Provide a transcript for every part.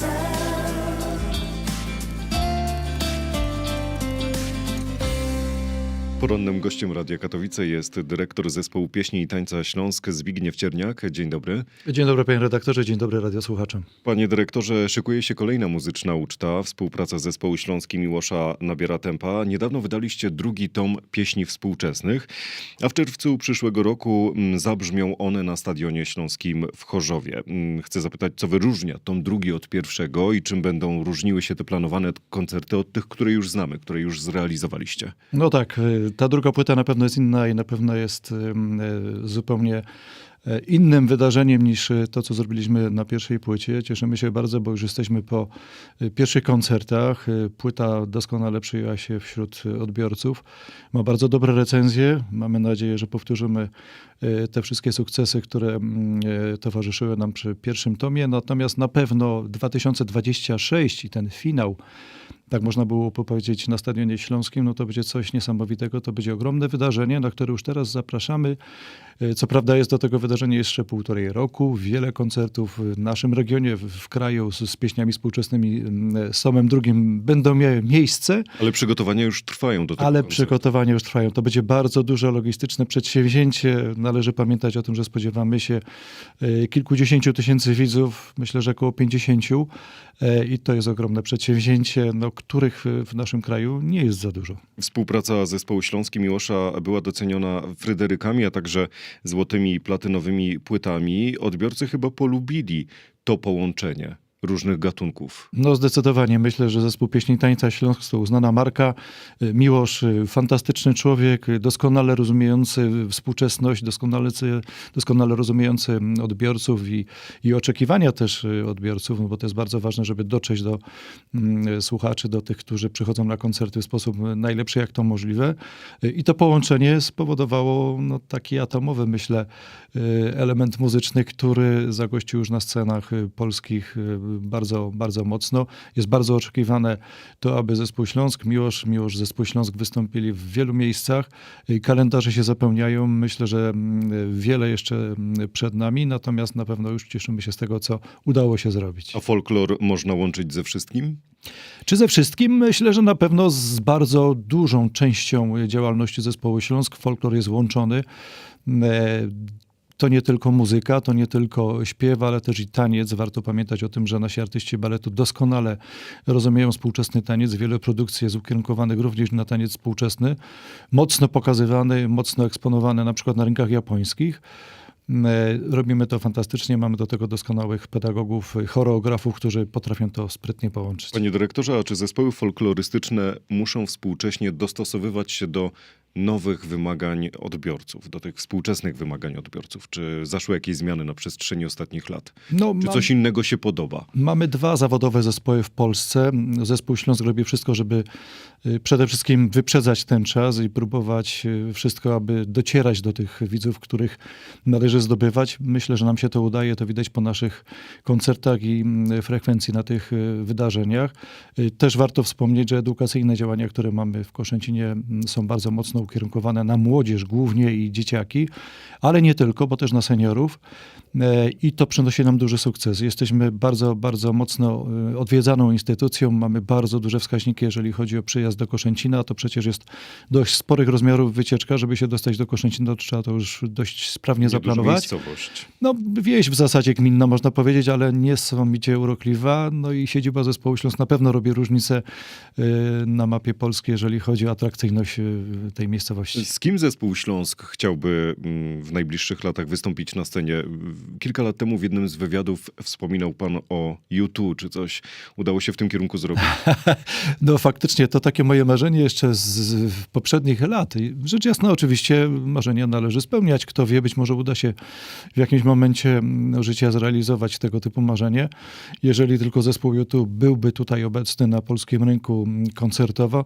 inside. Porannym gościem Radia Katowice jest dyrektor zespołu pieśni i tańca Śląsk Zbigniew Cierniak. Dzień dobry. Dzień dobry panie redaktorze, dzień dobry radiosłuchaczom. Panie dyrektorze, szykuje się kolejna muzyczna uczta. Współpraca z zespołu Śląski Miłosza nabiera tempa. Niedawno wydaliście drugi tom pieśni współczesnych, a w czerwcu przyszłego roku mm, zabrzmią one na Stadionie Śląskim w Chorzowie. Mm, Chcę zapytać, co wyróżnia tom drugi od pierwszego i czym będą różniły się te planowane koncerty od tych, które już znamy, które już zrealizowaliście? No tak, y, ta druga płyta na pewno jest inna i na pewno jest y, zupełnie y, innym wydarzeniem niż y, to, co zrobiliśmy na pierwszej płycie. Cieszymy się bardzo, bo już jesteśmy po pierwszych koncertach. Płyta doskonale przyjęła się wśród odbiorców. Ma bardzo dobre recenzje. Mamy nadzieję, że powtórzymy te wszystkie sukcesy, które mm, towarzyszyły nam przy pierwszym tomie. Natomiast na pewno 2026 i ten finał tak można było powiedzieć, na Stadionie Śląskim, no to będzie coś niesamowitego. To będzie ogromne wydarzenie, na które już teraz zapraszamy. E, Co prawda jest do tego wydarzenia jeszcze półtorej roku. Wiele koncertów w naszym regionie, w, kraju z, z pieśniami współczesnymi z tomem drugim będą miały miejsce, Ale przygotowania już trwają do tego ale koncertu. przygotowania już trwają. To będzie bardzo duże logistyczne przedsięwzięcie. Należy pamiętać o tym, że spodziewamy się e, kilkudziesięciu tysięcy widzów, myślę, że około pięćdziesięciu. E, I to jest ogromne przedsięwzięcie, no, których w- w naszym kraju nie jest za dużo. Współpraca zespołu Śląski Miłosza była doceniona fryderykami, a także złotymi platynowymi płytami. Odbiorcy chyba polubili to połączenie różnych gatunków. No zdecydowanie. Myślę, że zespół pieśni tańca Śląsk to uznana marka. Miłosz, fantastyczny człowiek, doskonale rozumiejący współczesność, doskonale, doskonale rozumiejący odbiorców i, i oczekiwania też odbiorców, no bo to jest bardzo ważne, żeby dotrzeć do mm, słuchaczy, do tych, którzy przychodzą na koncerty w sposób najlepszy, jak to możliwe. I to połączenie spowodowało no, taki atomowy, myślę, y, element muzyczny, który zagościł już na scenach polskich y, bardzo, bardzo mocno. Jest bardzo oczekiwane to, aby zespół Śląsk, Miłosz, Miłosz, zespół Śląsk wystąpili w wielu miejscach. Y, Kalendarze się zapełniają. Myślę, że mm, wiele jeszcze mm, przed nami, natomiast na pewno już cieszymy się z tego, co udało się zrobić. A folklor można łączyć ze wszystkim? Czy ze wszystkim? Myślę, że na pewno z bardzo dużą częścią działalności zespołu Śląsk folklor jest łączony. To nie tylko muzyka, to nie tylko śpiew, ale też i taniec. Warto pamiętać o tym, że nasi artyści baletu doskonale rozumieją współczesny taniec. Wiele produkcji jest ukierunkowanych również na taniec współczesny. Mocno pokazywany, mocno eksponowany na przykład na rynkach japońskich. E, Robimy to fantastycznie, mamy do tego doskonałych pedagogów, choreografów, którzy potrafią to sprytnie połączyć. Panie dyrektorze, a czy zespoły folklorystyczne muszą współcześnie dostosowywać się do nowych wymagań odbiorców, do tych współczesnych wymagań odbiorców? Czy zaszły jakieś zmiany na przestrzeni ostatnich lat? No, Czy mam- coś innego się podoba? Mamy dwa zawodowe zespoły w Polsce. Zespół Śląsk robi wszystko, żeby y, przede wszystkim wyprzedzać ten czas i próbować y, wszystko, aby docierać do tych widzów, których należy zdobywać. Myślę, że nam się to udaje. To widać po naszych koncertach i mm, frekwencji na tych y, wydarzeniach. Też warto wspomnieć, że edukacyjne działania, które mamy w Koszęcinie mm, są bardzo mocno ukierunkowane na młodzież głównie i dzieciaki, ale nie tylko, bo też na seniorów. E, I to przynosi nam duży sukces. Jesteśmy bardzo, bardzo mocno e, odwiedzaną instytucją. Mamy bardzo duże wskaźniki, jeżeli chodzi o przyjazd do Koszęcina. To przecież jest dość sporych rozmiarów wycieczka. Żeby się dostać do Koszęcina, to trzeba to już dość sprawnie Nieduża zaplanować. miejscowość. No, wieś w zasadzie gminna, można powiedzieć, ale niesamowicie urokliwa. No i siedziba zespołu Śląsk na pewno robi różnicę e, na mapie Polski, jeżeli chodzi o atrakcyjność tej miejscowości. Z kim zespół Śląsk chciałby mm, w najbliższych latach wystąpić na scenie? Kilka lat temu w jednym z wywiadów wspominał pan o YouTube, czy coś udało się w tym kierunku zrobić? No faktycznie to takie moje marzenie jeszcze z, z poprzednich lat. Rzecz jasna, oczywiście marzenia należy spełniać. Kto wie, być może uda się w jakimś momencie mm, życia zrealizować tego typu marzenie. Jeżeli tylko zespół YouTube byłby tutaj obecny na polskim rynku mm, koncertowo,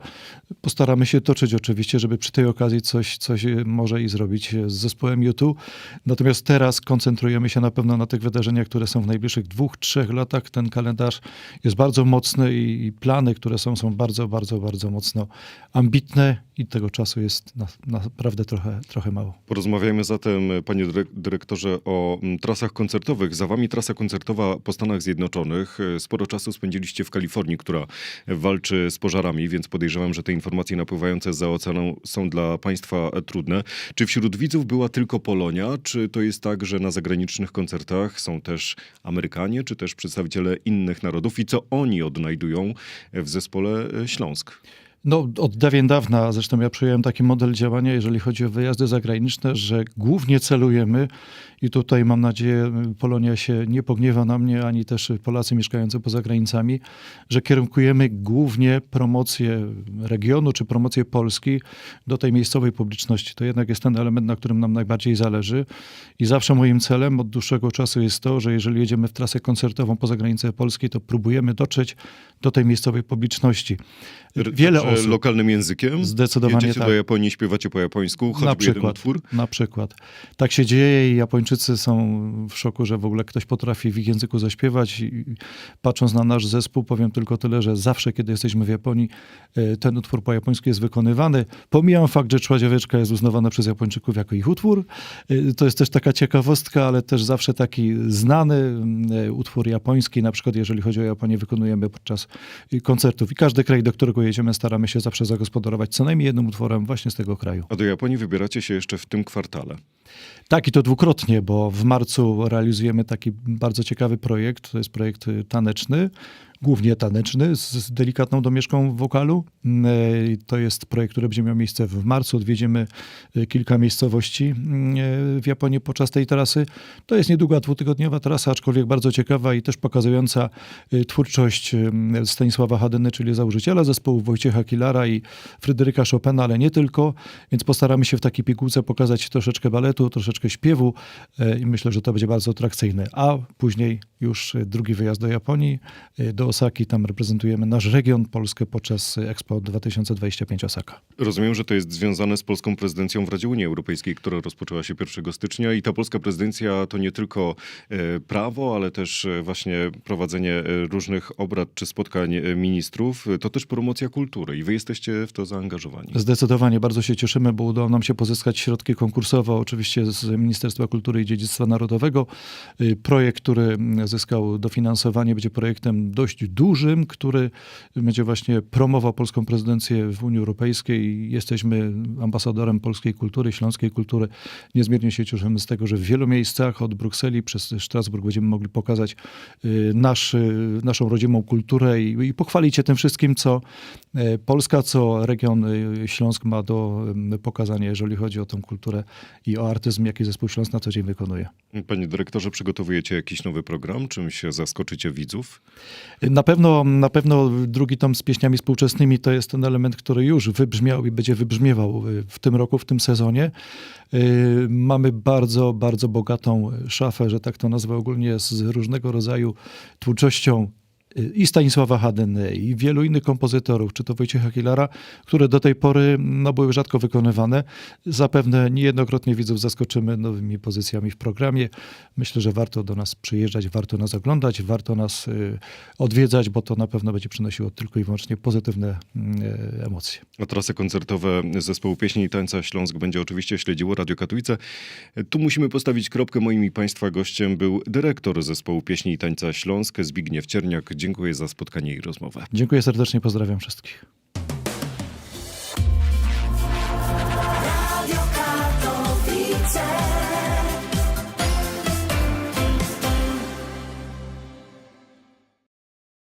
postaramy się toczyć oczywiście, żeby przy przy tej okazji coś, coś e, może i zrobić e, z zespołem YouTube. Natomiast teraz koncentrujemy się na pewno na tych wydarzeniach, które są w najbliższych dwóch, trzech latach. Ten kalendarz jest bardzo mocny i, plany, które są, są bardzo, bardzo, bardzo mocno ambitne i tego czasu jest na, naprawdę trochę, trochę mało. Porozmawiajmy zatem, panie dyrek- dyrektorze, o mm, trasach koncertowych. Za wami trasa koncertowa po Stanach Zjednoczonych. Sporo czasu spędziliście w Kalifornii, która walczy z pożarami, więc podejrzewam, że te informacje napływające za oceaną są dla państwa trudne. Czy wśród widzów była tylko Polonia, czy to jest tak, że na zagranicznych koncertach są też Amerykanie, czy też przedstawiciele innych narodów i co oni odnajdują w zespole Śląsk? No, od dawien dawna, zresztą ja przyjąłem taki model działania, jeżeli chodzi o wyjazdy zagraniczne, że głównie celujemy i tutaj mam nadzieję, Polonia się nie pogniewa na mnie, ani też Polacy mieszkający poza granicami, że kierunkujemy głównie promocję regionu czy promocję Polski do tej miejscowej publiczności. To jednak jest ten element, na którym nam najbardziej zależy i zawsze moim celem od dłuższego czasu jest to, że jeżeli jedziemy w trasę koncertową poza granicę Polski, to próbujemy dotrzeć do tej miejscowej publiczności. Wiele osób. lokalnym językiem? Zdecydowanie Jedziecie tak. do Japonii, śpiewacie po japońsku, choćby Na jeden przykład, utwór? na przykład. Tak się dzieje i Japończycy są w szoku, że w ogóle ktoś potrafi w ich języku zaśpiewać. I patrząc na nasz zespół, powiem tylko tyle, że zawsze, kiedy jesteśmy w Japonii, e, ten utwór po japońsku jest wykonywany. Pomijam fakt, że Człowieczka jest uznawana przez Japończyków jako ich utwór. E, To jest też taka ciekawostka, ale też zawsze taki znany e, utwór japoński, na przykład jeżeli chodzi o Japonię, wykonujemy podczas koncertów. I każdy kraj, do którego jedziemy, staramy się zawsze zagospodarować co najmniej jednym utworem właśnie z tego kraju. A do Japonii wybieracie się jeszcze w tym kwartale. Tak, i to dwukrotnie, bo w marcu realizujemy taki bardzo ciekawy projekt. To jest projekt y, taneczny, głównie taneczny, z, delikatną domieszką wokalu. Mm, e, To jest projekt, który będzie miał miejsce w marcu. Odwiedzimy y, kilka miejscowości mm, e, w Japonii podczas tej trasy. To jest niedługa dwutygodniowa trasa, aczkolwiek bardzo ciekawa i też pokazująca y, twórczość y, Stanisława Hadyny, czyli założyciela zespołu Wojciecha Kilara i Fryderyka Chopina, ale nie tylko. Więc postaramy się w takiej pigułce pokazać troszeczkę baletu, troszeczkę śpiewu e, i myślę, że to będzie bardzo atrakcyjne. A później już e, drugi wyjazd do Japonii, e, do Osaki. Tam reprezentujemy nasz region, Polskę podczas Expo 2025 Osaka. Rozumiem, że to jest związane z polską prezydencją w Radzie Unii Europejskiej, która rozpoczęła się 1 stycznia i ta polska prezydencja to nie tylko prawo, ale też właśnie prowadzenie różnych obrad czy spotkań ministrów, to też promocja kultury i wy jesteście w to zaangażowani. Zdecydowanie bardzo się cieszymy, bo udało nam się pozyskać środki konkursowe, oczywiście z Ministerstwa Kultury i Dziedzictwa Narodowego. Y, Projekt, który mm, zyskał dofinansowanie, będzie projektem dość dużym, który będzie właśnie promował polską prezydencję w Unii Europejskiej jesteśmy ambasadorem polskiej kultury, śląskiej kultury. Niezmiernie się cieszymy z tego, że w wielu miejscach od Brukseli przez Strasburg będziemy mogli pokazać y, nasz, y, naszą rodzimą kulturę i, i pochwalić się tym wszystkim, co Polska, co region Śląsk ma do pokazania, jeżeli chodzi o tą kulturę i o artyzm, jaki zespół Śląsk na co dzień wykonuje. Panie dyrektorze, przygotowujecie jakiś nowy program? Czym się zaskoczycie widzów? Na pewno, na pewno drugi tom z pieśniami współczesnymi to jest ten element, który już wybrzmiał i będzie wybrzmiewał y, w tym roku, w tym sezonie. Y, Mamy bardzo, bardzo bogatą szafę, że tak to nazwę ogólnie, z różnego rodzaju twórczością i Stanisława Hadyny, i wielu innych kompozytorów, czy to Wojciecha Kilara, które do tej pory no, były rzadko wykonywane. Zapewne niejednokrotnie widzów zaskoczymy nowymi pozycjami w programie. Myślę, że warto do nas przyjeżdżać, warto nas oglądać, warto nas y, odwiedzać, bo to na pewno będzie przynosiło tylko i wyłącznie pozytywne y, emocje. A trasy koncertowe zespołu pieśni i tańca Śląsk będzie oczywiście śledziło Radio Katowice. Tu musimy postawić kropkę. Moim Państwa gościem był dyrektor zespołu pieśni i tańca Śląsk Zbigniew Cierniak. Dziękuję za spotkanie i rozmowę. Dziękuję serdecznie, pozdrawiam wszystkich.